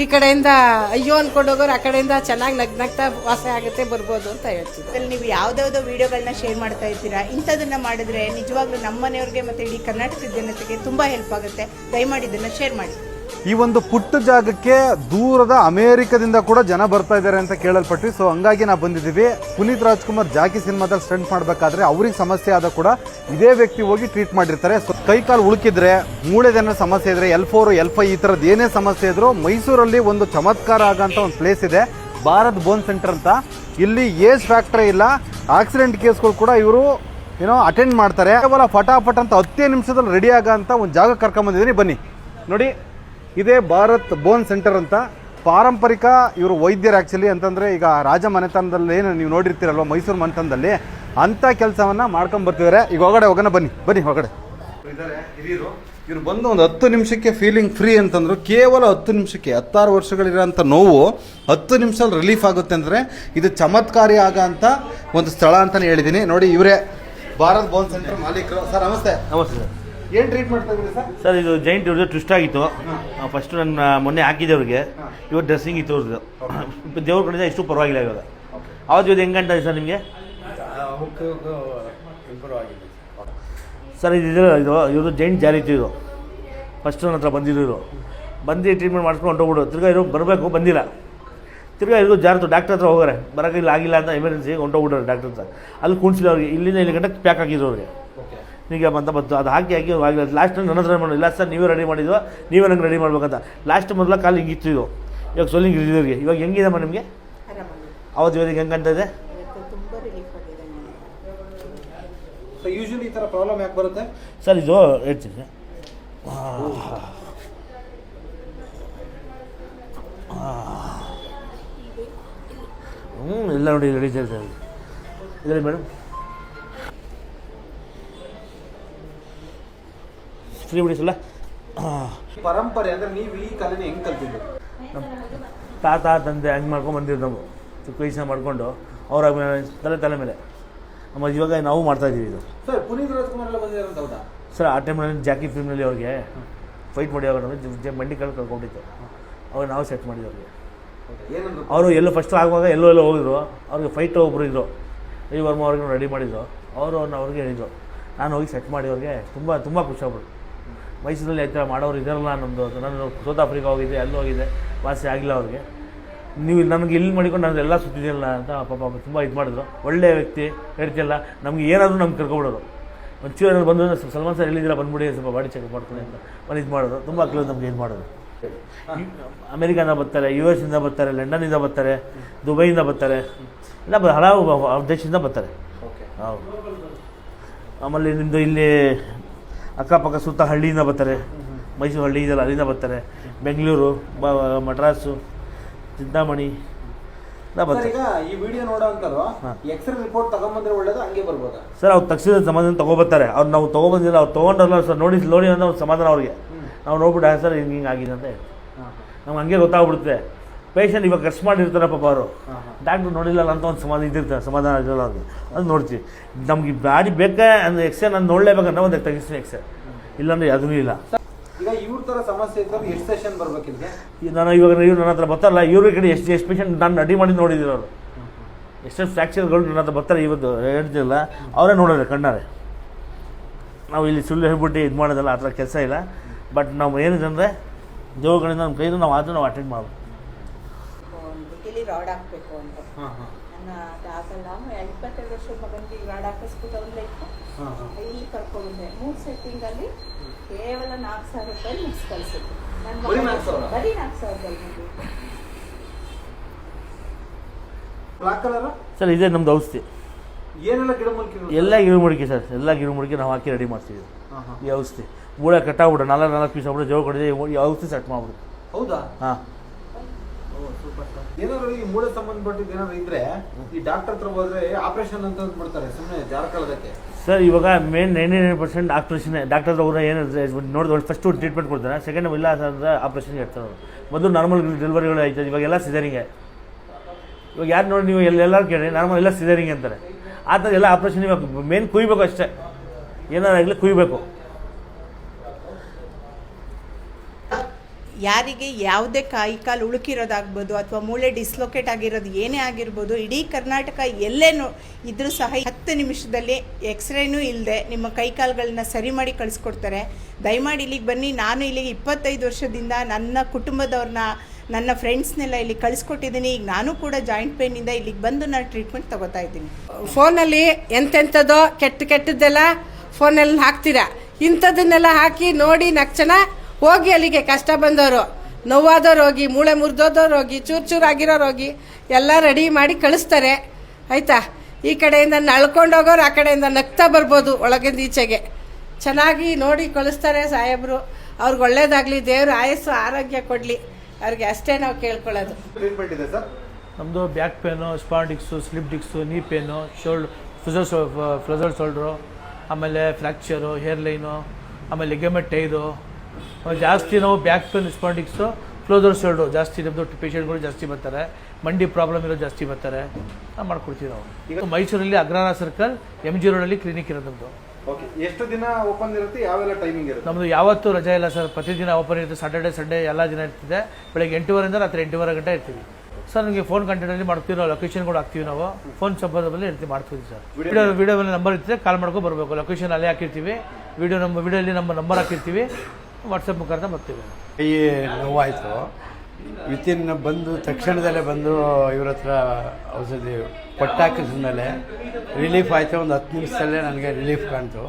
ಈ ಕಡೆಯಿಂದ ಅಯ್ಯೋ ಅನ್ಕೊಂಡು ಹೋಗೋರು ಆ ಕಡೆಯಿಂದ ಚೆನ್ನಾಗಿ ನಗ್ನಗ್ತಾ ವಾಸ ಆಗುತ್ತೆ, ಬರ್ಬೋದು ಅಂತ ಅದ್ರಲ್ಲಿ ನೀವು ಯಾವ್ದಾವ್ದೋ ವಿಡಿಯೋಗಳನ್ನ ಶೇರ್ ಮಾಡ್ತಾ ಇರ್ತೀರಾ ಇಂಥದನ್ನ ಮಾಡಿದ್ರೆ ನಿಜವಾಗ್ಲೂ ನಮ್ಮ ಮನೆಯವ್ರಿಗೆ ಮತ್ತೆ ಇಡೀ ಕರ್ನಾಟಕದ ಜನತೆಗೆ ತುಂಬಾ ಹೆಲ್ಪ್ ಆಗುತ್ತೆ. ದಯಮಾಡಿ ಇದನ್ನ ಶೇರ್ ಮಾಡಿ. ಈ ಒಂದು ಪುಟ್ಟ ಜಾಗಕ್ಕೆ ದೂರದ ಅಮೇರಿಕದಿಂದ ಕೂಡ ಜನ ಬರ್ತಾ ಇದ್ದಾರೆ ಅಂತ ಕೇಳಲ್ಪಟ್ವಿ. ಸೊ ಹಂಗಾಗಿ ನಾವು ಬಂದಿದ್ದೀವಿ. ಪುನೀತ್ ರಾಜ್ಕುಮಾರ್ ಜಾಕಿ ಸಿನಿಮಾದಲ್ಲಿ ಸ್ಟಂಟ್ ಮಾಡಬೇಕಾದ್ರೆ ಅವ್ರಿಗೆ ಸಮಸ್ಯೆ ಆದ ಕೂಡ ಇದೇ ವ್ಯಕ್ತಿ ಹೋಗಿ ಟ್ರೀಟ್ ಮಾಡಿರ್ತಾರೆ. ಸೊ ಕೈ ಕಾಲು ಉಳುಕಿದ್ರೆ ಮೂಳೆದೇನೋ ಸಮಸ್ಯೆ ಇದ್ರೆ, ಎಲ್ ಫೋರ್, ಎಲ್ ಫೈ ಈ ಥರದ್ದು ಏನೇ ಸಮಸ್ಯೆ ಇದ್ರು ಮೈಸೂರಲ್ಲಿ ಒಂದು ಚಮತ್ಕಾರ ಆಗಂತ ಒಂದು ಪ್ಲೇಸ್ ಇದೆ, ಭಾರತ್ ಬೋನ್ ಸೆಂಟರ್ ಅಂತ. ಇಲ್ಲಿ ಏಜ್ ಫ್ಯಾಕ್ಟ್ರಿ ಇಲ್ಲ. ಆಕ್ಸಿಡೆಂಟ್ ಕೇಸ್ಗಳು ಕೂಡ ಇವರು ಏನೋ ಅಟೆಂಡ್ ಮಾಡ್ತಾರೆ. ಕೇವಲ ಫಟಾಫಟ್ ಅಂತ ಹತ್ತೇ ನಿಮಿಷದಲ್ಲಿ ರೆಡಿ ಆಗಂತ ಒಂದು ಜಾಗ ಕರ್ಕೊಂಬಂದಿದ್ದೀನಿ ಬನ್ನಿ. ನೋಡಿ. ಇದೇ ಭಾರತ್ ಬೋನ್ ಸೆಂಟರ್ ಅಂತ ಪಾರಂಪರಿಕ ಇವರು ವೈದ್ಯರು ಆ್ಯಕ್ಚುಲಿ ಅಂತಂದರೆ ಈಗ ರಾಜ ಮನೆತನದಲ್ಲಿ ಏನು ನೀವು ನೋಡಿರ್ತೀರಲ್ವ ಮೈಸೂರು ಮನೆತನದಲ್ಲಿ ಅಂಥ ಕೆಲಸವನ್ನು ಮಾಡ್ಕೊಂಡು ಬರ್ತಿದ್ದಾರೆ ಈಗ ಒಳಗಡೆ ಹೋಗೋಣ ಬನ್ನಿ ಬನ್ನಿ ಒಳಗಡೆ ಇದ್ದಾರೆ ಹಿರಿಯರು ಇವ್ರು ಬಂದು ಒಂದು ಹತ್ತು ನಿಮಿಷಕ್ಕೆ ಫೀಲಿಂಗ್ ಫ್ರೀ ಅಂತಂದ್ರು ಕೇವಲ ಹತ್ತು ನಿಮಿಷಕ್ಕೆ ಹತ್ತಾರು ವರ್ಷಗಳಿರೋಂಥ ನೋವು ಹತ್ತು ನಿಮಿಷದಲ್ಲಿ ರಿಲೀಫ್ ಆಗುತ್ತೆ ಅಂದರೆ ಇದು ಚಮತ್ಕಾರಿ ಆಗ ಅಂತ ಒಂದು ಸ್ಥಳ ಅಂತಲೇ ಹೇಳಿದ್ದೀನಿ. ನೋಡಿ ಇವರೇ ಭಾರತ್ ಬೋನ್ ಸೆಂಟರ್ ಮಾಲೀಕರು. ಸರ್ ನಮಸ್ತೆ. ನಮಸ್ತೆ ಸರ್. ಏನು ಟ್ರೀಟ್ ಮಾಡ್ತಾ ಇದ್ದೀರಿ ಸರ್? ಸರ್ ಇದು ಜೈಂಟ್ ಇವ್ರದ್ದು ಟ್ವಿಸ್ಟ್ ಆಗಿತ್ತು. ಫಸ್ಟ್ ನನ್ನ ಮೊನ್ನೆ ಹಾಕಿದ್ದೆ ಅವ್ರಿಗೆ. ಇವತ್ತು ಡ್ರೆಸ್ಸಿಂಗ್ ಇತ್ತು ಅವ್ರದ್ದು. ದೇವ್ರ ಕಡೆ ಇಷ್ಟು ಪರವಾಗಿಲ್ಲ ಇವಾಗ. ಹೆಂಗೆ ಇದು ಹೆಂಗಂತ ಸರ್ ನಿಮಗೆ? ಸರ್ ಇದು ಇದು ಇವರು ಇವ್ರದ್ದು ಜೈಂಟ್ ಜಾರಿ ಇತ್ತು ಇದು. ಫಸ್ಟ್ ನನ್ನ ಹತ್ರ ಬಂದಿದ್ದು ಇವರು ಬಂದು ಟ್ರೀಟ್ಮೆಂಟ್ ಮಾಡಿಸ್ಕೊಂಡು ಹೊಂಟೋಗ್ಬಿಡು. ತಿರ್ಗಾ ಇರೋ ಬರಬೇಕು ಬಂದಿಲ್ಲ. ತಿರ್ಗಾ ಇವರು ಜಾರತು ಡಾಕ್ಟರ್ ಹತ್ರ ಹೋಗೋರೆ ಬರೋಕ್ಕೆ ಇಲ್ಲ ಆಗಿಲ್ಲ ಅಂತ ಎಮರ್ಜೆನ್ಸಿ ಹೊಂಟೋಗ್ಬಿಟ್ರೆ ಡಾಕ್ಟರ್ ಹತ್ರ. ಅಲ್ಲಿ ಕುಣಿಸಿಲ್ಲ ಅವ್ರಿಗೆ. ಇಲ್ಲಿಂದ ಇಲ್ಲಿ ಗಂಟೆ ಪ್ಯಾಕ್ ಹಾಕಿದ್ರು ಅವ್ರಿಗೆ. ಈಗ ಬಂತ ಬಂತು. ಅದು ಹಾಕಿ ಹಾಕಿ ಆಗಿಲ್ಲ ಲಾಸ್ಟ್ ನನ್ನ ಹತ್ರ ಮಾಡಿ. ಇಲ್ಲ ಸರ್ ನೀವೇ ರೆಡಿ ಮಾಡಿದ್ವ? ನೀವೇ ನಂಗೆ ರೆಡಿ ಮಾಡ್ಬೇಕಂತ. ಲಾಸ್ಟ್ ಮೊದಲ ಕಾಲು ಹಿಂಗಿತ್ತು ಇದು. ಇವಾಗ ಸೊಲ್ಲಿಂಗ್ ಇಳಿದವ್ರಿಗೆ ಇವಾಗ ಹೆಂಗಿದೆಮ್ಮ ನಿಮಗೆ? ಅವತ್ತು ಇವತ್ತಿಗೆ ಹೆಂಗೆ ಕಾಣ್ತಾ ಇದೆ? ತುಂಬಾ ರಿಲೀಫ್ ಆಗಿದೆ ಯೂಶಲಿ ಈ ಥರ ಪ್ರಾಬ್ಲಮ್ ಯಾಕೆ ಬರುತ್ತೆ? ಸರ್ ಇದು ಹೇಳ್ತೀನಿ. ಹ್ಞೂ ಎಲ್ಲ ನೋಡಿ ರೆಡಿ ಸರ್ ಇದರಲ್ಲಿ ಮೇಡಮ್ ಫ್ರೀ ಬಿಡಿಸಲ್ಲ ಪರಂಪರೆ ಅಂದ್ರೆ ನೀವು ಈ ಕಲೆನ ಹೆಂಗ್ ಕಲ್ತಿದ್ದು? ನಮ್ಮ ತಾತ ತಂದೆ ಹಂಗೆ ಮಾಡ್ಕೊಂಡು ಬಂದಿದ್ದು ನಾವು. ಚಿಕ್ಕ ವಯಸ್ಸಿನ ಮಾಡ್ಕೊಂಡು ಅವರ ತಲೆ ತಲೆ ಮೇಲೆ. ನಮ್ಮ ಇವಾಗ ನಾವು ಮಾಡ್ತಾ ಇದ್ದೀವಿ ಇದು. ಸರ್ ಪುನೀತ್ ರಾಜ್ಕುಮಾರ್ ಎಲ್ಲ ಹೌದಾ? ಸರ್ ಆ ಟೈಮ್ನಲ್ಲಿ ಜಾಕಿ ಫಿಲ್ಮ್ನಲ್ಲಿ ಅವ್ರಿಗೆ ಫೈಟ್ ಮಾಡಿ ಅವ್ರು ನಮಗೆ ಮಂಡಿ ಕಳ್ ಕಳ್ಕೊಂಡಿತ್ತು. ಅವಾಗ ನಾವು ಸೆಟ್ ಮಾಡಿದ್ವಿ ಅವ್ರಿಗೆ. ಅವರು ಎಲ್ಲೋ ಫಸ್ಟ್ ಆಗುವಾಗ ಎಲ್ಲೋ ಎಲ್ಲೋ ಹೋಗಿದ್ರು. ಅವ್ರಿಗೆ ಫೈಟ್ ಒಬ್ಬರು ಇದ್ರು. ಈ ವರ್ಮ ಅವ್ರಿಗೆ ರೆಡಿ ಮಾಡಿದ್ರು. ಅವರು ಅವ್ರಿಗೆ ಹೇಳಿದ್ರು. ನಾನು ಹೋಗಿ ಸೆಟ್ ಮಾಡಿ ಅವ್ರಿಗೆ. ತುಂಬ ತುಂಬ ಖುಷಿ ಆಗ್ಬಿಡು ಮೈಸೂರಲ್ಲಿ ಆಯ್ತು ಮಾಡೋರು ಇದಾರಲ್ಲ ನಮ್ಮದು ನಾನು ಸೌತ್ ಆಫ್ರಿಕಾ ಹೋಗಿದ್ದೆ ಅಲ್ಲಿ ಹೋಗಿದ್ದೆ. ವಾಸಿ ಆಗಿಲ್ಲ ಅವ್ರಿಗೆ. ನೀವು ನಮಗೆ ಇಲ್ಲಿ ಮಾಡಿಕೊಂಡು ನಾನು ಎಲ್ಲ ಸುತ್ತಿದ್ದಿಲ್ಲ ಅಂತ ಪಾಪ ತುಂಬ ಇದು ಮಾಡಿದ್ರು. ಒಳ್ಳೆಯ ವ್ಯಕ್ತಿ ಹೇಳ್ತಿಲ್ಲ ನಮ್ಗೆ ಏನಾದರೂ ನಮ್ಗೆ ಕರ್ಕೊಬಿಡೋರು ಒಂಚೂರು ಏನಾದ್ರು ಬಂದು ಸ್ವಲ್ಪ ಸಲ್ಮಾನ್ ಸರ್ ಹೇಳಿದ್ರೆ ಬಂದ್ಬಿಡಿ ಸ್ವಲ್ಪ ಬಾಡಿ ಚೆಕ್ ಮಾಡ್ಕೊಳ್ಳಿ ಅಂತ. ಬಂದು ಇದು ಮಾಡೋದು ತುಂಬ ಕ್ಲೋಸ್ ನಮ್ಗೆ ಇದು ಮಾಡೋದು ಅಮೆರಿಕಾದಿಂದ ಬರ್ತಾರೆ ಯು ಎಸ್ ಇಂದ ಬರ್ತಾರೆ ಲಂಡನ್ನಿಂದ ಬರ್ತಾರೆ ದುಬೈಯಿಂದ ಬರ್ತಾರೆ. ಇಲ್ಲ ಹಲವು ದೇಶದಿಂದ ಬರ್ತಾರೆ. ಹೌದು. ಆಮೇಲೆ ನಿಮ್ಮದು ಇಲ್ಲಿ ಅಕ್ಕಪಕ್ಕ ಸುತ್ತ ಹಳ್ಳಿಯಿಂದ ಬರ್ತಾರೆ. ಮೈಸೂರು ಹಳ್ಳಿ ಇದೆಲ್ಲ ಅಲ್ಲಿಂದ ಬರ್ತಾರೆ. ಬೆಂಗಳೂರು ಬ ಮಡ್ರಾಸು ಚಿಂತಾಮಣಿ ಈ ವಿಡಿಯೋ ನೋಡೋ ಅಂತರು ಎಕ್ಸ್ರೇ ರಿಪೋರ್ಟ್ ತಗೊಂಬಂದ್ರೆ ಒಳ್ಳೇದು ಹಂಗೆ ಬರ್ಬೋದಾ? ಸರ್ ಅವ್ರು ತಕ್ಷಣ ಸಮಾಧಾನ ತಗೋಬರ್ತಾರೆ. ಅವ್ರು ನಾವು ತೊಗೊಬಂದಿಲ್ಲ ಅವ್ರು ತೊಗೊಂಡಲ್ಲ ಸರ್ ನೋಡಿ ನೋಡಿ ಅಂದ್ರೆ ಅವ್ರು ಸಮಾಧಾನ ಅವ್ರಿಗೆ. ನಾವು ನೋಡ್ಬಿಟ್ಟು "ಆ, ಸರ್ ಹಿಂಗೆ ಹಿಂಗೆ ಆಗಿದೆ ಅಂತ ಹೇಳ್ತೀವಿ ನಮ್ಗೆ ಹಂಗೆ ಗೊತ್ತಾಗ್ಬಿಡುತ್ತೆ. ಪೇಷಂಟ್ ಇವಾಗ ಖರ್ಚು ಮಾಡಿರ್ತಾರೆ ಪಾಪ ಅವರು ಡಾಕ್ಟ್ರು ನೋಡಿಲ್ಲಲ್ಲ ಅಂತ ಒಂದು ಸಮಾಧಾನ ಇದ್ದಿರ್ತಾರೆ ಸಮಾಧಾನ ಇರಲ್ಲ ಅವ್ರಿಗೆ. ಅದು ನೋಡ್ತೀವಿ ನಮ್ಗೆ ಬಾಡಿ ಬೇಕಾ ಅಂದ್ರೆ ಎಕ್ಸ್ರೇ ನಾನು ನೋಡಲೇಬೇಕಂದ್ರೆ ಒಂದು ತೆಗಿಸ್ತೀನಿ ಎಕ್ಸ್ರೇ ಇಲ್ಲಾಂದ್ರೆ ಅದೂ ಇಲ್ಲ. ಈಗ ಇವ್ರ ತರ ಸಮಸ್ಯೆ ಇದ್ದಾಗ ಎಷ್ಟು ಸೆಷನ್ ಬರ್ಬೇಕಿದ್ರೆ ಈ ನಾನು ಇವಾಗ ಇವ್ರು ನನ್ನ ಹತ್ರ ಬರ್ತಾರಲ್ಲ ಇವ್ರ ಕಡೆ ಎಷ್ಟು ಎಷ್ಟು ಪೇಷಂಟ್ ನಾನು ಅಡಿ ಮಾಡಿ ನೋಡಿದ್ರು ಅವರು. ಎಷ್ಟೆಷ್ಟು ಫ್ರ್ಯಾಕ್ಚರ್ಗಳು ನನ್ನ ಹತ್ರ ಬರ್ತಾರೆ ಇವತ್ತು ಹೇಳ್ತಿಲ್ಲ. ಅವರೇ ನೋಡೋರು ಕಣ್ಣಾರೆ. ನಾವು ಇಲ್ಲಿ ಸುಳ್ಳು ಹೇಳ್ಬಿಟ್ಟು ಇದು ಮಾಡೋದಲ್ಲ ಆ ಥರ ಕೆಲಸ ಇಲ್ಲ. ಬಟ್ ನಾವು ಏನಿದೆ ಅಂದರೆ ದೇವಗಳಿಂದ ನಮ್ಮ ಕೈಯಿಂದ ನಾವು ಆದರೂ ನಾವು ಅಟೆಂಡ್ ಮಾಡ್ಬೋದು. ಇಲ್ಲಿ ರಾಡ್ ಹಾಕ್ಬೇಕು ಅಂತ. ನನ್ನ ಅದಾಗಲ್ಲ ಇಪ್ಪತ್ತೆರಡು ವರ್ಷದ ಮಗನಿಗೆ ರಾಡ್ ಹಾಕಿಸ್ಬಿಟ್ಟು ಅವ್ನ ಲೈಫ್ ಇಲ್ಲಿ ಕರ್ಕೊಂಡೆ ಮೂರು ಸೆಟ್ಟಿಂಗ್ ಅಲ್ಲಿ ಕೇವಲ ನಾಲ್ಕು ಸಾವಿರ ರೂಪಾಯಿ ಮಿಕ್ಸ್ ಕಳಿಸಿದ್ದು. ನನ್ನ ಬರೀ ನಾಲ್ಕು ಸಾವಿರದಲ್ಲಿ ಬ್ಲಾಕ್ ಕಲರ್ ಸರ್ ಇದೇ ನಮ್ದು ಔಷಧಿ. ಏನೆಲ್ಲ ಗಿಡಮೂಲಿಕೆಗಳು ಎಲ್ಲ ಗಿರುಮುಡಿಕೆ ಸರ್. ಎಲ್ಲ ಗಿರುಮುಡಿಕೆ ನಾವು ಹಾಕಿ ರೆಡಿ ಮಾಡ್ತೀವಿ ಈ ಔಷಧಿ. ಮೂಳೆ ಕಟ್ಟಾಗ್ಬಿಡ ನಾಲ್ಕು ನಾಲ್ಕು ಪೀಸ್ ಆಗ್ಬಿಟ್ಟು ಜೋಗ ಕಡಿದೆ ಈ ಔಷಧಿ ಸೆಟ್ ಮಾಡ್ಬಿಡುತ್ತೆ ಹೌದಾ? ಹಾಂ. ಏನಾದ್ರು ಈ ಮೂಳೆ ಸಂಬಂಧಪಟ್ಟಿದ್ದು ಏನಾದ್ರು ಇದ್ರೆ ಈ ಡಾಕ್ಟರ್ ಹತ್ರ ಹೋದ್ರೆ ಆಪರೇಷನ್ ಅಂತ ಮಾಡ್ತಾರೆ ಸುಮ್ಮನೆ ಜಾರಕಾಲದಕ್ಕೆ. ಸರ್ ಇವಾಗ main ninety nine percent operation doctor ಹತ್ರ ಏನಂದ್ರೆ ಏನು ನೋಡಿದ್ರೆ ಫಸ್ಟ್ ಟ್ರೀಟ್ಮೆಂಟ್ ಕೊಡ್ತಾರೆ. ಸೆಕೆಂಡ್ ಇಲ್ಲ ಅಂದ್ರೆ ಆಪ್ರೇಷನ್ಗೆ ಇರ್ತಾರೆ ಮೊದಲು ನಾರ್ಮಲ್ ಡೆಲಿವರಿಗಳು ಆಯ್ತದೆ, ಇವಾಗ ಎಲ್ಲ ಸಿದರಿಂಗೆ ಇವಾಗ ಯಾರು ನೋಡಿ ನೀವು ಎಲ್ಲೆಲ್ಲರೂ ಕೇಳಿ ನಾರ್ಮಲ್ ಎಲ್ಲ ಸಿದರಿಂಗ್ ಅಂತಾರೆ. ಆ ಥರ ಎಲ್ಲ ಆಪ್ರೇಷನ್ ಇವಾಗ ಮೇನ್ ಕುಯ್ಬೇಕು ಅಷ್ಟೇ. ಏನಾರಾಗಲಿ ಕುಯ್ಬೇಕು. ಯಾರಿಗೆ ಯಾವುದೇ ಕಾಯಿ ಕಾಲು ಉಳುಕಿರೋದಾಗ್ಬೋದು ಅಥವಾ ಮೂಳೆ ಡಿಸ್ಲೊಕೇಟ್ ಆಗಿರೋದು ಏನೇ ಆಗಿರ್ಬೋದು, ಇಡೀ ಕರ್ನಾಟಕ ಎಲ್ಲೇ ಇದ್ರೂ ಸಹ ಹತ್ತು ನಿಮಿಷದಲ್ಲಿ ಎಕ್ಸ್ರೇನೂ ಇಲ್ಲದೆ ನಿಮ್ಮ ಕೈ ಕಾಲುಗಳನ್ನ ಸರಿ ಮಾಡಿ ಕಳಿಸ್ಕೊಡ್ತಾರೆ. ದಯಮಾಡಿ ಇಲ್ಲಿಗೆ ಬನ್ನಿ. ನಾನು ಇಲ್ಲಿಗೆ ಇಪ್ಪತ್ತೈದು ವರ್ಷದಿಂದ ನನ್ನ ಕುಟುಂಬದವ್ರನ್ನ ನನ್ನ ಫ್ರೆಂಡ್ಸ್ನೆಲ್ಲ ಇಲ್ಲಿ ಕಳಿಸ್ಕೊಟ್ಟಿದ್ದೀನಿ. ಈಗ ನಾನು ಕೂಡ ಜಾಯಿಂಟ್ ಪೇನಿಂದ ಇಲ್ಲಿಗೆ ಬಂದು ನಾನು ಟ್ರೀಟ್ಮೆಂಟ್ ತಗೋತಾ ಇದ್ದೀನಿ. ಫೋನಲ್ಲಿ ಎಂತೆಂಥದ್ದೋ ಕೆಟ್ಟ ಕೆಟ್ಟದ್ದೆಲ್ಲ ಫೋನಲ್ಲಿ ಹಾಕ್ತೀರಾ? ಇಂಥದನ್ನೆಲ್ಲ ಹಾಕಿ ನೋಡಿ ನಕ್ಷಣ ಹೋಗಿ ಅಲ್ಲಿಗೆ ಕಷ್ಟ ಬಂದವರು ನೋವಾದವ್ರು ಹೋಗಿ ಮೂಳೆ ಮುರಿದೋದವ್ರು ಹೋಗಿ ಚೂರು ಚೂರು ರೋಗಿ ಹೋಗಿ ಎಲ್ಲ ರೆಡಿ ಮಾಡಿ ಕಳಿಸ್ತಾರೆ. ಆಯಿತಾ? ಈ ಕಡೆಯಿಂದ ನಳ್ಕೊಂಡು ಹೋಗೋರು ಆ ಕಡೆಯಿಂದ ನಗ್ತಾ ಬರ್ಬೋದು ಒಳಗಿಂದ ಈಚೆಗೆ. ಚೆನ್ನಾಗಿ ನೋಡಿ ಕಳಿಸ್ತಾರೆ ಸಾಹೇಬರು. ಅವ್ರಿಗೆ ಒಳ್ಳೇದಾಗಲಿ ದೇವರು ಆಯಸ್ಸು ಆರೋಗ್ಯ ಕೊಡಲಿ. ಅವ್ರಿಗೆ ಅಷ್ಟೇ ನಾವು ಕೇಳ್ಕೊಳ್ಳೋದು. ಟ್ರೀಟ್ಮೆಂಟ್ ಇದೆ ಸರ್? ನಮ್ಮದು ಬ್ಯಾಕ್ ಪೇನು ಸ್ಪಾಂಡಿಕ್ಸು ಸ್ಲಿಪ್ ಡಿಕ್ಸು ನೀ ಪೇನು ಶೋಲ್ಡ್ ಫ್ಲಜರ್ ಫ್ಲಜರ್ ಶೋಲ್ಡ್ರು ಆಮೇಲೆ ಫ್ರ್ಯಾಕ್ಚರು ಹೇರ್ ಲೈನು ಆಮೇಲೆ ಲಿಗಮೆಂಟ್ ಟೈರು ಜಾಸ್ತಿ ನಾವು ಬ್ಯಾಕ್ ಪೇನ್ ಸ್ಪಾಂಡಿಕ್ಸು ಕ್ಲೋಸರ್ ಶೋಲ್ಡ್ರು ಜಾಸ್ತಿ ನಮ್ಮದು ಪೇಷೆಂಟ್ಗಳು ಜಾಸ್ತಿ ಬರ್ತಾರೆ. ಮಂಡಿ ಪ್ರಾಬ್ಲಮ್ ಇರೋ ಜಾಸ್ತಿ ಬರ್ತಾರೆ. ನಾವು ಮಾಡ್ಕೊಡ್ತೀವಿ ನಾವು. ಈಗ ಮೈಸೂರಲ್ಲಿ ಅಗ್ರಹಾರ ಸರ್ಕಲ್ ಎಂ ಜಿ ರೋಡಲ್ಲಿ ಕ್ಲಿನಿಕ್ ಇರೋದು ನಮ್ಮದು ಓಕೆ ಎಷ್ಟು ದಿನ ಓಪನ್ ಇರುತ್ತೆ ಯಾವೆಲ್ಲ ಟೈಮಿಂಗ್ ಇರುತ್ತೆ? ನಮ್ಮದು ಯಾವತ್ತೂ ರಜೆ ಇಲ್ಲ ಸರ್. ಪ್ರತಿದಿನ ಓಪನ್ ಇರುತ್ತೆ. ಸಾಟರ್ಡೆ ಸಂಡೇ ಎಲ್ಲ ದಿನ ಇರ್ತಿದೆ. ಬೆಳಗ್ಗೆ ಎಂಟೂವರೆಯಿಂದ ರಾತ್ರಿ ಎಂಟೂವರೆ ಗಂಟೆ ಇರ್ತೀವಿ. ಸರ್ ನಿಮಗೆ ಫೋನ್ ಕಂಟೆಂಟಲ್ಲಿ ಮಾಡ್ತೀವಿ ನಾವು. ಲೊಕೇಶನ್ ಕೂಡ ಹಾಕ್ತೀವಿ ನಾವು. ಫೋನ್ ಸಂಬಂಧದಲ್ಲಿ ಇರ್ತೀವಿ ಮಾಡ್ತೀವಿ ಸರ್. ವಿಡಿಯೋ ವಿಡಿಯೋದಲ್ಲಿ ನಂಬರ್ ಇರ್ತದೆ. ಕಾಲ್ ಮಾಡ್ಕೊಂಡು ಬರಬೇಕು. ಲೊಕೇಶನ್ ಅಲ್ಲೇ ಹಾಕಿರ್ತೀವಿ. ವಿಡಿಯೋ ನಮ್ಮ ವಿಡಿಯೋಲಿ ನಮ್ಮ ನಂಬರ್ ಹಾಕಿರ್ತೀವಿ. ವಾಟ್ಸಪ್ ಮುಖಾಂತರ ಬರ್ತೀವಿ. ಕೈ ನೋವಾಯಿತು. ವಿತಿನ್ ಬಂದು ತಕ್ಷಣದಲ್ಲೇ ಬಂದು ಇವ್ರ ಹತ್ರ ಔಷಧಿ ಕೊಟ್ಟಾಕಿದ ಮೇಲೆ ರಿಲೀಫ್ ಆಯಿತು. ಒಂದು ಹತ್ತು ನಿಮಿಷದಲ್ಲೇ ನನಗೆ ರಿಲೀಫ್ ಕಾಣ್ತು.